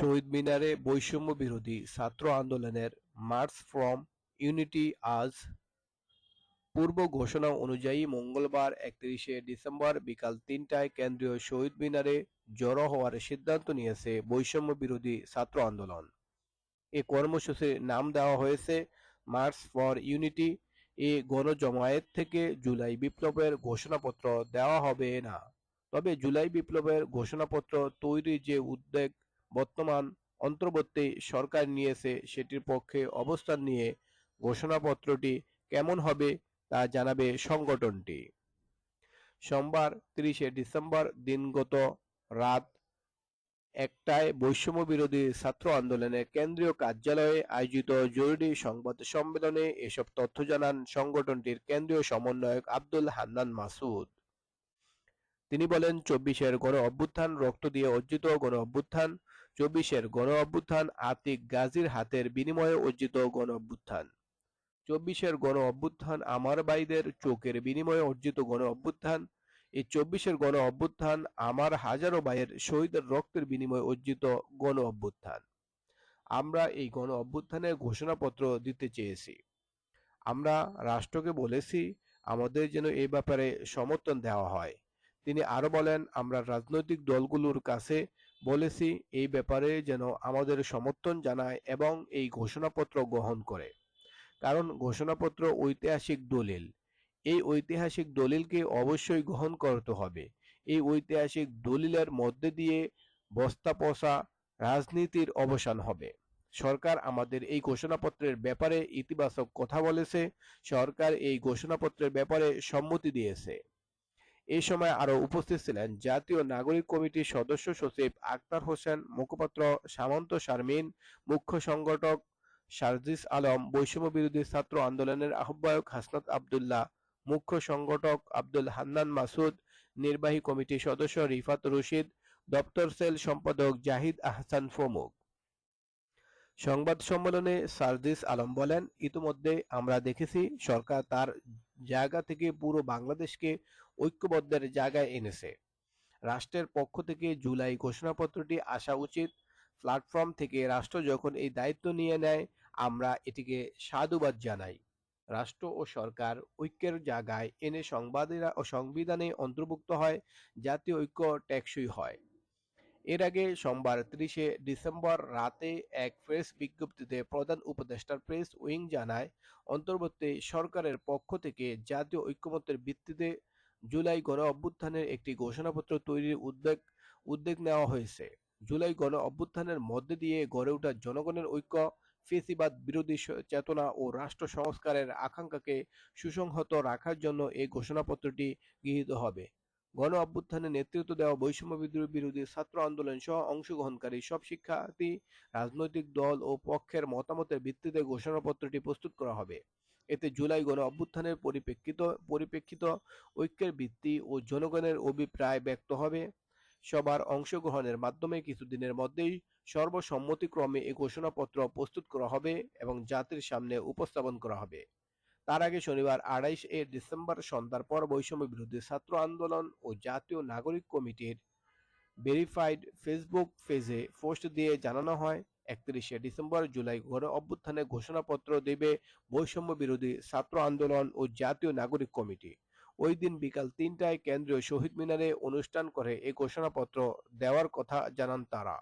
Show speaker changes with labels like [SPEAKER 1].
[SPEAKER 1] শহীদ মিনারে বৈষম্য বিরোধী ছাত্র আন্দোলনের মার্চ ফ্রম ইউনিটি আজ পূর্ব ঘোষণা অনুযায়ী মঙ্গলবার একত্রিশে ডিসেম্বর বিকাল তিনটায় কেন্দ্রীয় শহীদ মিনারে জড়ো হওয়ার সিদ্ধান্ত নিয়েছে বৈষম্য বিরোধী ছাত্র আন্দোলন। এ কর্মসূচির নাম দেওয়া হয়েছে মার্চ ফর ইউনিটি। এ গণজমায়েত থেকে জুলাই বিপ্লবের ঘোষণাপত্র দেওয়া হবে না। তবে জুলাই বিপ্লবের ঘোষণাপত্র তৈরির যে উদ্যোগ বর্তমান অন্তর্বর্তী সরকার নিয়েছে সেটির পক্ষে অবস্থান নিয়ে ঘোষণাপত্রটি কেমন হবে তা জানাবে সংগঠনটি। সোমবার তিরিশে ডিসেম্বর দিনগত রাত একটায় বৈষম্য বিরোধী ছাত্র আন্দোলনের কেন্দ্রীয় কার্যালয়ে আয়োজিত জরুরি সংবাদ সম্মেলনে এসব তথ্য জানান সংগঠনটির কেন্দ্রীয় সমন্বয়ক আব্দুল হান্নান মাসুদ তিনি বলেন, চব্বিশের গণ অভ্যুত্থান, রক্ত দিয়ে অর্জিত গণ অভ্যুত্থান চব্বিশের গণ অভ্যুত্থান, আতিক গাজীর হাতের বিনিময়ে অর্জিত গণ অভ্যুত্থান। চব্বিশের গণ অভ্যুত্থান আমার ভাইদের চোখের বিনিময়ে অর্জিত গণ অভ্যুত্থান। এই চব্বিশের গণ অভ্যুত্থান আমার হাজারো ভাইয়ের শহীদের রক্তের বিনিময়ে অর্জিত গণ অভ্যুত্থান। আমরা এই গণ অভ্যুত্থানের ঘোষণাপত্র দিতে চেয়েছি। আমরা রাষ্ট্রকে বলেছি, আমাদের যেন এই ব্যাপারে সমর্থন দেওয়া হয়। তিনি আরও বলেন, আমরা রাজনৈতিক দলগুলোর কাছে বলেছি, এই ব্যাপারে যেন আমাদের সমর্থন জানায় এবং এই ঘোষণাপত্র গ্রহণ করে। কারণ ঘোষণাপত্র ঐতিহাসিক দলিল। এই ঐতিহাসিক দলিলকে অবশ্যই গ্রহণ করতে হবে। এই ঐতিহাসিক দলিলের মধ্যে দিয়ে বস্তা পচা রাজনীতির অবসান হবে। সরকার আমাদের এই ঘোষণাপত্রের ব্যাপারে ইতিবাচক কথা বলেছে। সরকার এই ঘোষণাপত্রের ব্যাপারে সম্মতি দিয়েছে। এই সময় আরও উপস্থিত ছিলেন জাতীয় নাগরিক কমিটির সদস্য সচিব আক্তার হোসেন, মুখপাত্র সামন্ত শারমিন, মুখ্য সংগঠক সার্জিস আলম, বৈষম্য বিরোধী ছাত্র আন্দোলনের আহ্বায়ক হাসনাত আবদুল্লাহ, মুখ্য সংগঠক আব্দুল হান্নান মাসুদ, নির্বাহী কমিটির সদস্য রিফাত রশিদ, দপ্তর সেল সম্পাদক জাহিদ আহসান প্রমুখ। সংবাদ সম্মেলনে সার্জিস আলম বলেন, ইতিমধ্যে আমরা দেখেছি সরকার তার জায়গা থেকে পুরো বাংলাদেশকে ঐক্যবদ্ধের জায়গায় এনেছে। রাষ্ট্রের পক্ষ থেকে জুলাই ঘোষণাপত্রটি আসা উচিত। প্ল্যাটফর্ম থেকে রাষ্ট্র যখন এই দায়িত্ব নিয়ে নেয়, আমরা এটিকে সাধুবাদ জানাই। রাষ্ট্র ও সরকার ঐক্যের জায়গায় এনে সংবাদেরা ও সংবিধানে অন্তর্ভুক্ত হয়, জাতীয় ঐক্য টেকসই হয়। এর আগে সোমবার ত্রিশে ডিসেম্বর রাতে এক প্রেস বিজ্ঞপ্তিতে প্রধান উপদেষ্টার প্রেস উইং জানায়, অন্তর্বর্তী সরকারের পক্ষ থেকে জাতীয় ঐক্যমত্যের ভিত্তিতে জুলাই গণ অভ্যুত্থানের একটি ঘোষণাপত্র তৈরির উদ্যোগ উদ্যোগ নেওয়া হয়েছে। জুলাই গণ অভ্যুত্থানের মধ্যে দিয়ে গড়ে ওঠা জনগণের ঐক্য, ফেসিবাদ বিরোধী চেতনা ও রাষ্ট্র সংস্কারের আকাঙ্ক্ষাকে সুসংহত রাখার জন্য এই ঘোষণাপত্রটি গৃহীত হবে। গণ অভ্যুত্থানে নেতৃত্ব দেওয়া বৈষম্য বিরোধী ছাত্র আন্দোলন সহ অংশগ্রহণকারী সব শিক্ষার্থী, রাজনৈতিক দল ও পক্ষের মতামতের ভিত্তিতে ঘোষণাপত্রটি প্রস্তুত করা হবে। এতে জুলাই গণ অভ্যুত্থানের পরিপ্রেক্ষিত পরিপ্রেক্ষিত ঐক্যের ভিত্তি ও জনগণের অভিপ্রায় ব্যক্ত হবে। সবার অংশগ্রহণের মাধ্যমে কিছুদিনের মধ্যেই সর্বসম্মতিক্রমে এ ঘোষণাপত্র প্রস্তুত করা হবে এবং জাতির সামনে উপস্থাপন করা হবে। তার আগে শনিবার আড়াইশ এ ডিসেম্বর সন্ধ্যার পর বৈষম্য বিরোধী ছাত্র আন্দোলন ও জাতীয় নাগরিক কমিটির ভেরিফাইড ফেসবুক পেজে পোস্ট দিয়ে জানানো হয়, একত্রিশে ডিসেম্বর জুলাই গণ অভ্যুত্থানে ঘোষণাপত্র দেবে বৈষম্য বিরোধী ছাত্র আন্দোলন ও জাতীয় নাগরিক কমিটি। ওই দিন বিকাল তিনটায় কেন্দ্রীয় শহীদ মিনারে অনুষ্ঠান করে এই ঘোষণাপত্র দেওয়ার কথা জানান তারা।